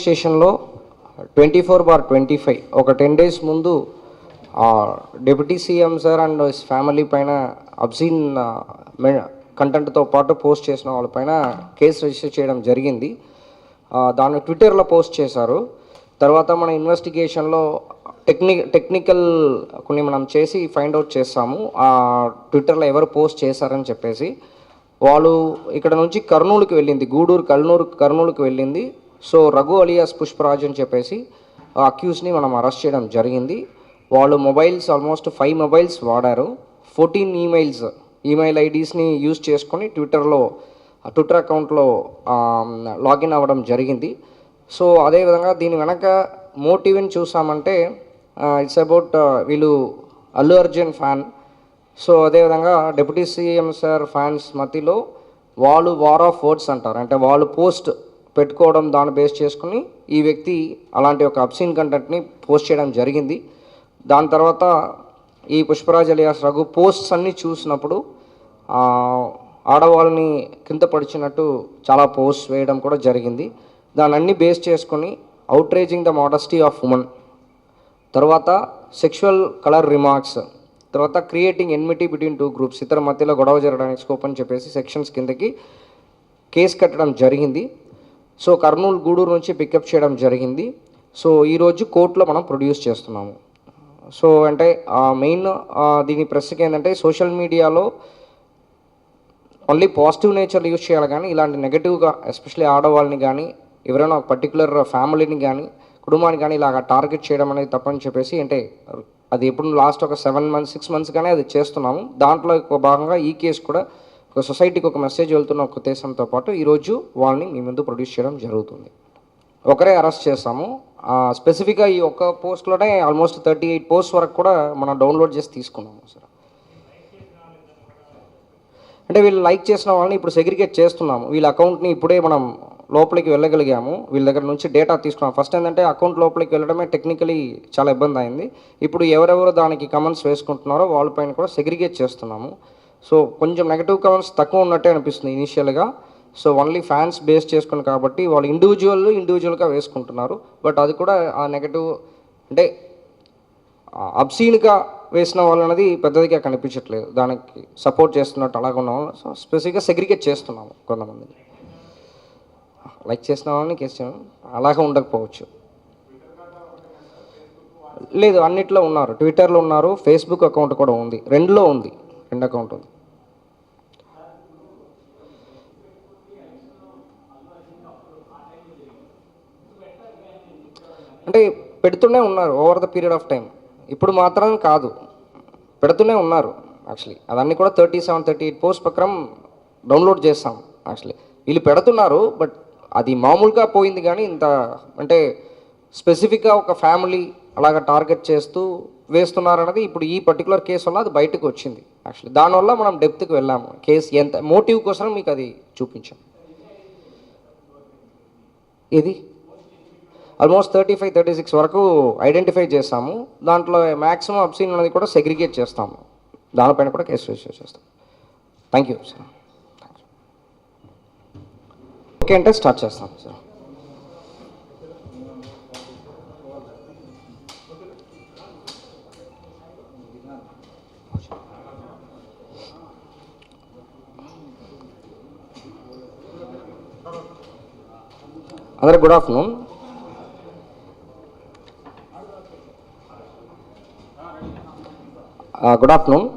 స్టేషన్లో twenty four bar twenty five. ఒక ten days ముందు deputy CM sir and his family పైన obscene కంటెంట్తో పాటు పోస్ట్ చేసిన వాళ్ళపైన కేసు రిజిస్టర్ చేయడం జరిగింది. దాన్ని ట్విట్టర్లో పోస్ట్ చేశారు. తర్వాత మన ఇన్వెస్టిగేషన్లో టెక్ని టెక్నికల్ కొన్ని మనం చేసి ఫైండ్ అవుట్ చేస్తాము. ఆ ట్విట్టర్లో ఎవరు పోస్ట్ చేశారని చెప్పేసి. వాళ్ళు ఇక్కడ నుంచి కర్నూలుకి వెళ్ళింది గూడూరు కర్నూలు కర్నూలుకి వెళ్ళింది. సో రఘు అలియాస్ పుష్పరాజ్ అని చెప్పేసి ఆ అక్యూస్ని మనం అరెస్ట్ చేయడం జరిగింది. వాళ్ళు మొబైల్స్ ఆల్మోస్ట్ ఫైవ్ మొబైల్స్ వాడారు. ఫోర్టీన్ ఈమెయిల్స్ ఈమెయిల్ ఐడీస్ని యూజ్ చేసుకొని ట్విట్టర్లో ట్విట్టర్ అకౌంట్లో లాగిన్ అవ్వడం జరిగింది. సో అదేవిధంగా దీని వెనక మోటివ్ని చూసామంటే ఇట్స్ అబౌట్ వీళ్ళు అల్లు అర్జున్ ఫ్యాన్ సో అదేవిధంగా డిప్యూటీ సీఎం సార్ ఫ్యాన్స్ మధ్యలో వాళ్ళు వార్ ఆఫ్ వర్డ్స్ అంటారు. అంటే వాళ్ళు పోస్ట్ పెట్టుకోవడం దాన్ని బేస్ చేసుకుని ఈ వ్యక్తి అలాంటి ఒక అబ్సీన్ కంటెంట్ని పోస్ట్ చేయడం జరిగింది. దాని తర్వాత ఈ పుష్పరాజ్ అలియాస్ రఘు పోస్ట్స్ అన్నీ చూసినప్పుడు ఆడవాళ్ళని కింద పడిచినట్టు చాలా పోస్ట్ వేయడం కూడా జరిగింది. దాన్ని అన్ని బేస్ చేసుకొని outraging the modesty of women. తర్వాత సెక్షువల్ కలర్ రిమార్క్స్. తర్వాత creating enmity between two groups. ఇతర మధ్యలో గొడవ జరగడానికి స్కోప్ అని చెప్పేసి సెక్షన్స్ కిందకి కేసు కట్టడం జరిగింది. సో కర్నూలు గూడూరు నుంచి పికప్ చేయడం జరిగింది. సో ఈరోజు కోర్టులో మనం ప్రొడ్యూస్ చేస్తున్నాము. సో అంటే మెయిన్ దీని ప్రశ్నకి ఏంటంటే సోషల్ మీడియాలో ఓన్లీ పాజిటివ్ నేచర్ యూజ్ చేయాలి కానీ ఇలాంటి నెగటివ్గా ఎస్పెషల్లీ ఆడవాళ్ళని కానీ ఎవరైనా ఒక పర్టికులర్ ఫ్యామిలీని కానీ కుటుంబాన్ని కానీ ఇలాగ టార్గెట్ చేయడం అనేది తప్పని చెప్పేసి అంటే అది ఎప్పుడు లాస్ట్ ఒక సెవెన్ మంత్స్ సిక్స్ మంత్స్ కానీ అది చేస్తున్నాము. దాంట్లో భాగంగా ఈ కేసు కూడా ఒక సొసైటీకి ఒక మెసేజ్ వెళ్తున్న ఒక ఉద్దేశంతో పాటు ఈరోజు వాళ్ళని మీ ముందు ప్రొడ్యూస్ చేయడం జరుగుతుంది. ఒకరే అరెస్ట్ చేస్తాము స్పెసిఫిక్గా ఈ ఒక్క పోస్ట్లోనే ఆల్మోస్ట్ థర్టీ ఎయిట్ పోస్ట్ వరకు కూడా మనం డౌన్లోడ్ చేసి తీసుకున్నాము సార్. అంటే వీళ్ళు లైక్ చేసిన వాళ్ళని ఇప్పుడు సెగ్రిగేట్ చేస్తున్నాము. వీళ్ళ అకౌంట్ని ఇప్పుడే మనం లోపలికి వెళ్ళగలిగాము. వీళ్ళ దగ్గర నుంచి డేటా తీసుకున్నాం ఫస్ట్ ఏంటంటే అకౌంట్ లోపలికి వెళ్ళడమే టెక్నికలీ చాలా ఇబ్బంది అయింది. ఇప్పుడు ఎవరెవరు దానికి కమెంట్స్ వేసుకుంటున్నారో వాళ్ళపైన కూడా సెగ్రిగేట్ చేస్తున్నాము. సో కొంచెం నెగటివ్ కామెంట్స్ తక్కువ ఉన్నట్టే అనిపిస్తుంది ఇనీషియల్గా సో ఓన్లీ ఫ్యాన్స్ బేస్ చేసుకుని కాబట్టి వాళ్ళు ఇండివిజువల్ ఇండివిజువల్గా వేసుకుంటున్నారు. బట్ అది కూడా ఆ నెగటివ్ అంటే అబ్సీన్గా వేసిన వాళ్ళు అనేది పెద్దదిగా కనిపించట్లేదు. దానికి సపోర్ట్ చేస్తున్నట్టు అలాగ ఉన్న వాళ్ళు. సో స్పెసిఫిక్గా సెగ్రిగేట్ చేస్తున్నాము కొంతమందిని లైక్ చేసిన వాళ్ళని కేసు చేయడం అలాగే ఉండకపోవచ్చు. లేదు అన్నిట్లో ఉన్నారు. ట్విట్టర్లో ఉన్నారు ఫేస్బుక్ అకౌంట్ కూడా ఉంది. రెండులో ఉంది. రెండు అకౌంట్ ఉంది అంటే పెడుతూనే ఉన్నారు over the period of time ఇప్పుడు మాత్రం కాదు. పెడుతూనే ఉన్నారు యాక్చువల్లీ అదన్నీ కూడా thirty seven thirty eight post ప్రకారం డౌన్లోడ్ చేస్తాం యాక్చువల్లీ వీళ్ళు పెడుతున్నారు బట్ అది మామూలుగా పోయింది కానీ ఇంత అంటే స్పెసిఫిక్గా ఒక ఫ్యామిలీ అలాగ టార్గెట్ చేస్తూ వేస్తున్నారు అన్నది ఇప్పుడు ఈ పర్టికులర్ కేసు వల్ల అది బయటకు వచ్చింది. యాక్చువల్లీ దానివల్ల మనం డెప్త్కి వెళ్ళాము. కేసు ఎంత మోటివ్ కోసం మీకు అది చూపించాం. ఇది almost thirty five thirty six వరకు ఐడెంటిఫై చేస్తాము దాంట్లో మ్యాక్సిమం అబ్సీన్ అనేది కూడా సెగ్రిగేట్ చేస్తాము. దానిపైన కూడా కేసు రిజిస్టర్ చేస్తాం. థ్యాంక్ యూ సార్ ఓకే అంటే స్టార్ట్ చేస్తాం సార్ అందరికి గుడ్ ఆఫ్టర్నూన్ గుడ్ ఆఫ్టర్నూన్